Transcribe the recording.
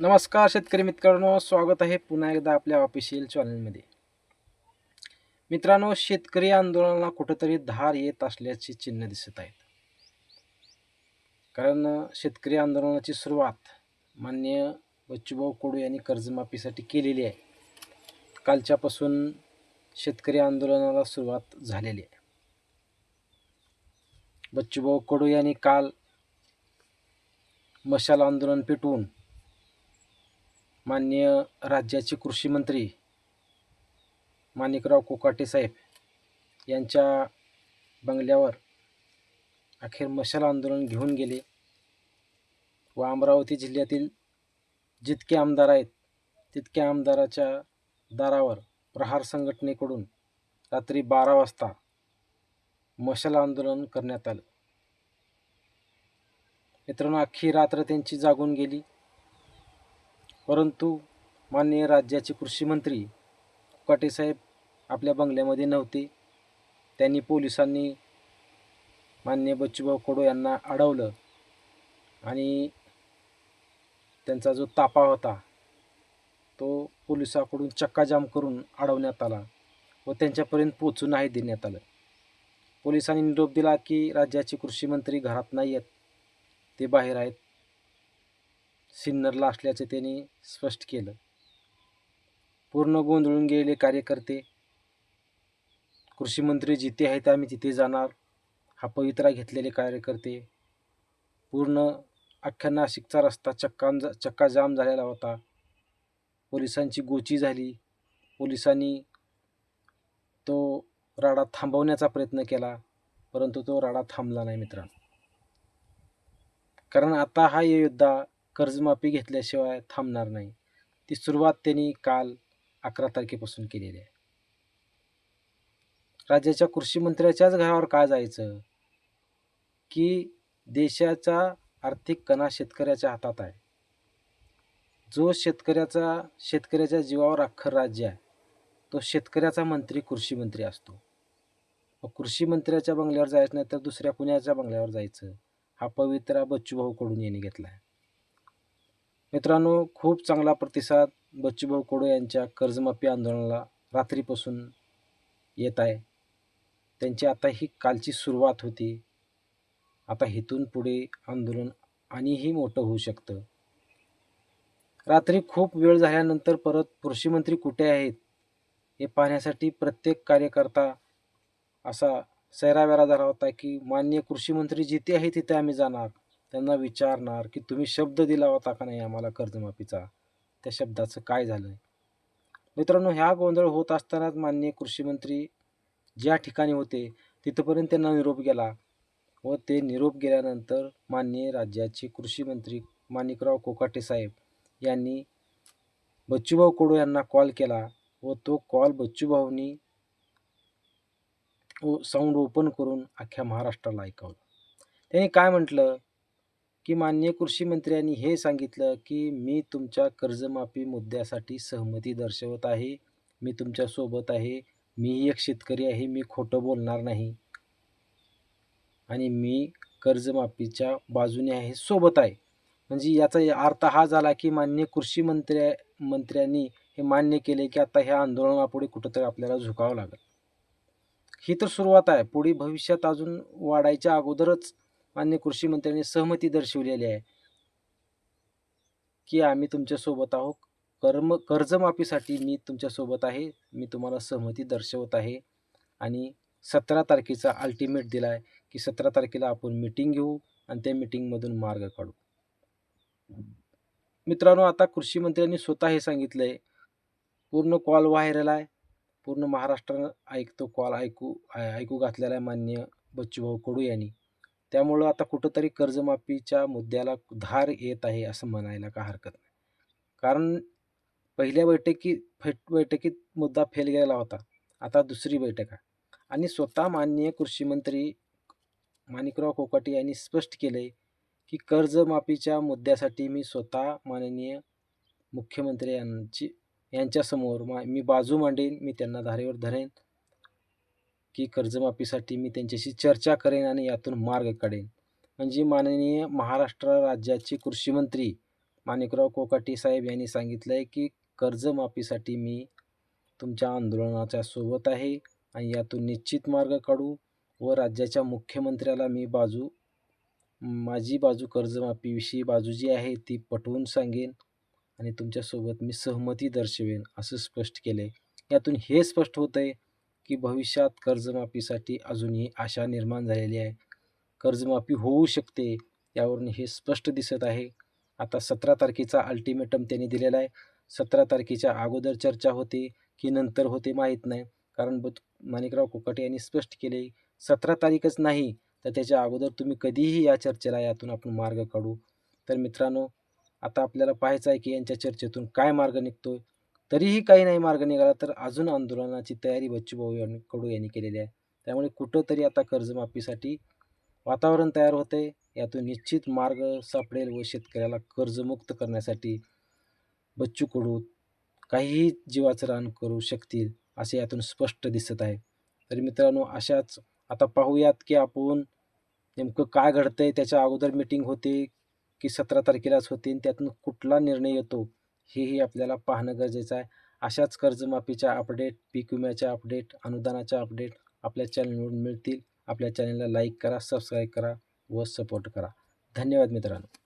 नमस्कार शेतकरी मित्रांनो स्वागत आहे पुन्हा एकदा आपल्या ऑफिशियल चॅनलमध्ये मित्रांनो शेतकरी आंदोलनाला कुठंतरी धार येत असल्याची चिन्ह दिसत आहेत. कारण शेतकरी आंदोलनाची सुरुवात मान्य बच्चूभाऊ कडू यांनी कर्जमाफीसाठी केलेली आहे. कालच्यापासून शेतकरी आंदोलनाला सुरुवात झालेली आहे. बच्चूभाऊ कडू यांनी काल मशाल आंदोलन पेटवून माननीय राज्याचे कृषी मंत्री माणिकराव कोकाटे साहेब यांच्या बंगल्यावर अखेर मशाल आंदोलन घेऊन गेले व अमरावती जिल्ह्यातील जितके आमदार आहेत तितक्या आमदाराच्या दारावर प्रहार संघटनेकडून रात्री बारा वाजता मशाल आंदोलन करण्यात आलं. मित्रांनो अख्खी रात्र त्यांची जागून गेली. परंतु माननीय राज्याचे कृषी मंत्री आपल्या बंगल्यामध्ये नव्हते. त्यांनी पोलिसांनी माननीय बच्चूभाऊ कडू यांना अडवलं आणि त्यांचा जो तापा होता तो पोलिसाकडून चक्काजाम करून अडवण्यात आला व त्यांच्यापर्यंत पोचून नाही देण्यात आलं. पोलिसांनी निरोप दिला की राज्याचे कृषी मंत्री घरात नाही आहेत ते बाहेर आहेत. सिन्नरला असल्याचे त्यांनी स्पष्ट केलं. पूर्ण गोंधळून गेलेले कार्यकर्ते कृषीमंत्री जिथे आहेत आम्ही तिथे जाणार हा पवित्रा घेतलेले कार्यकर्ते पूर्ण अख्ख्या नाशिकचा रस्ता चक्काम चक्का जाम झालेला होता. पोलिसांची गोची झाली. पोलिसांनी तो राडा थांबवण्याचा प्रयत्न केला परंतु तो राडा थांबला नाही मित्रांनो. कारण आता हा योद्धा कर्जमाफी घेतल्याशिवाय थांबणार नाही. ती सुरुवात त्यांनी काल अकरा तारखेपासून केलेली आहे. राज्याच्या कृषी मंत्र्याच्याच घरावर का जायचं? की देशाचा आर्थिक कणा शेतकऱ्याच्या हातात आहे. जो शेतकऱ्याचा शेतकऱ्याच्या जीवावर अख्खर राज्य आहे तो शेतकऱ्याचा मंत्री कृषी मंत्री असतो. मग कृषी मंत्र्याच्या बंगल्यावर जायचं नाही तर दुसऱ्या पुण्याच्या बंगल्यावर जायचं. हा पवित्रा बच्चूभाऊकडून यांनी घेतला आहे. मित्रांनो खूप चांगला प्रतिसाद बच्चूभाऊ कोडो यांच्या कर्जमाफी आंदोलनाला रात्रीपासून येत आहे. त्यांची आता ही कालची सुरुवात होती. आता इथून पुढे आंदोलन आणिही मोठं होऊ शकतं. रात्री खूप वेळ झाल्यानंतर परत कृषीमंत्री कुठे आहेत हे पाहण्यासाठी प्रत्येक कार्यकर्ता असा सैरावेरा झाला होता की मान्य कृषीमंत्री जिथे आहे तिथे आम्ही जाणार. त्यांना विचारणार की तुम्ही शब्द दिला होता का नाही आम्हाला कर्जमाफीचा? त्या शब्दाचं काय झालं मित्रांनो ह्या गोंधळ होत असतानाच माननीय कृषीमंत्री ज्या ठिकाणी होते तिथंपर्यंत त्यांना निरोप गेला व ते निरोप गेल्यानंतर माननीय राज्याचे कृषी मंत्री माणिकराव कोकाटे साहेब यांनी बच्चूभाऊ कडू यांना कॉल केला व तो कॉल बच्चूभाऊनी साऊंड ओपन करून अख्ख्या महाराष्ट्राला ऐकवलं. त्यांनी काय म्हटलं? की माननीय कृषी मंत्र्यांनी हे सांगितलं की मी तुमच्या कर्जमाफी मुद्द्यासाठी सहमती दर्शवत आहे. मी तुमच्यासोबत आहे. मीही एक शेतकरी आहे. मी खोटं बोलणार नाही. आणि मी कर्जमाफीच्या बाजूने आहे सोबत आहे. म्हणजे याचा अर्थ हा झाला की माननीय कृषी मंत्र्या मंत्र्यांनी हे मान्य केले की आता ह्या आंदोलनापुढे कुठंतरी आपल्याला झुकावं लागेल. ही तर सुरुवात आहे. पुढे भविष्यात अजून वाढायच्या अगोदरच मान्य कृषी मंत्र्यांनी सहमती दर्शवलेली आहे की आम्ही तुमच्यासोबत आहोत. कर्म कर्जमाफीसाठी मी तुमच्यासोबत आहे. मी तुम्हाला सहमती दर्शवत आहे. आणि सतरा तारखेचा अल्टिमेट दिला आहे की सतरा तारखेला आपण मिटिंग घेऊ आणि त्या मिटिंगमधून मार्ग काढू. मित्रांनो आता कृषी मंत्र्यांनी स्वतः हे सांगितलं आहे पूर्ण कॉल व्हायरल आहे. पूर्ण महाराष्ट्रानं ऐकतो कॉल ऐकू ऐकू घातलेला आहे मान्य बच्चूभाऊ कडू यांनी. त्यामुळं आता कुठंतरी कर्जमाफीच्या मुद्द्याला धार येत आहे असं म्हणायला का हरकत नाही. कारण पहिल्या बैठकीत फेट बैठकीत मुद्दा फेल गेलेला होता. आता दुसरी बैठक आहे. आणि स्वतः माननीय कृषी मंत्री माणिकराव कोकाटे यांनी स्पष्ट केले की कर्जमाफीच्या मुद्द्यासाठी मी स्वतः माननीय मुख्यमंत्री यांची यांच्यासमोर मा मी बाजू मांडेन मी त्यांना धारेवर धरेन. की कर्जमाफीसाठी मी त्यांच्याशी चर्चा करेन आणि यातून मार्ग काढेन. म्हणजे माननीय महाराष्ट्र राज्याचे कृषीमंत्री माणिकराव कोकाटे साहेब यांनी सांगितलं आहे की कर्जमाफीसाठी मी तुमच्या आंदोलनाच्या सोबत आहे आणि यातून निश्चित मार्ग काढू व राज्याच्या मुख्यमंत्र्याला मी बाजू माझी बाजू कर्जमाफीविषयी बाजू जी आहे ती पटवून सांगेन आणि तुमच्यासोबत मी सहमती दर्शवेन असं स्पष्ट केलं आहे यातून हे स्पष्ट होतं आहे की भविष्यात कर्जमाफीसाठी अजूनही आशा निर्माण झालेली आहे. कर्जमाफी होऊ शकते यावरून हे स्पष्ट दिसत आहे. आता सतरा तारखेचा अल्टिमेटम त्यांनी दिलेला आहे. सतरा तारखेच्या अगोदर चर्चा होते की नंतर होते माहीत नाही. कारण माणिकराव कोकाटे यांनी स्पष्ट केले सतरा तारीखच नाही तर त्याच्या अगोदर तुम्ही कधीही या चर्चेला यातून आपण मार्ग काढू. तर मित्रांनो आता आपल्याला पाहायचं आहे की यांच्या चर्चेतून काय मार्ग निघतो तरीही काही नाही मार्ग निघाला तर अजून आंदोलनाची तयारी बच्चूभाऊ यांनी कडू यांनी केलेली आहे. त्यामुळे कुठंतरी आता कर्जमाफीसाठी वातावरण तयार होते यातून निश्चित मार्ग सापडेल व शेतकऱ्याला कर्जमुक्त करण्यासाठी बच्चू कडू काहीही जीवाचं रान करू शकतील असे यातून स्पष्ट दिसत आहे. तर मित्रांनो अशाच आता पाहूयात की आपण नेमकं काय घडतंय त्याच्या अगोदर मीटिंग होते की सतरा तारखेलाच होते आणि त्यातून कुठला निर्णय येतो? हेही आपल्याला पाहणं गरजेचं आहे. अशाच कर्जमाफीच्या अपडेट पीक विम्याच्या अपडेट अनुदानाच्या अपडेट आपल्या चॅनलवरून मिळतील. आपल्या चॅनलला लाईक करा सबस्क्राईब करा व सपोर्ट करा. धन्यवाद मित्रांनो.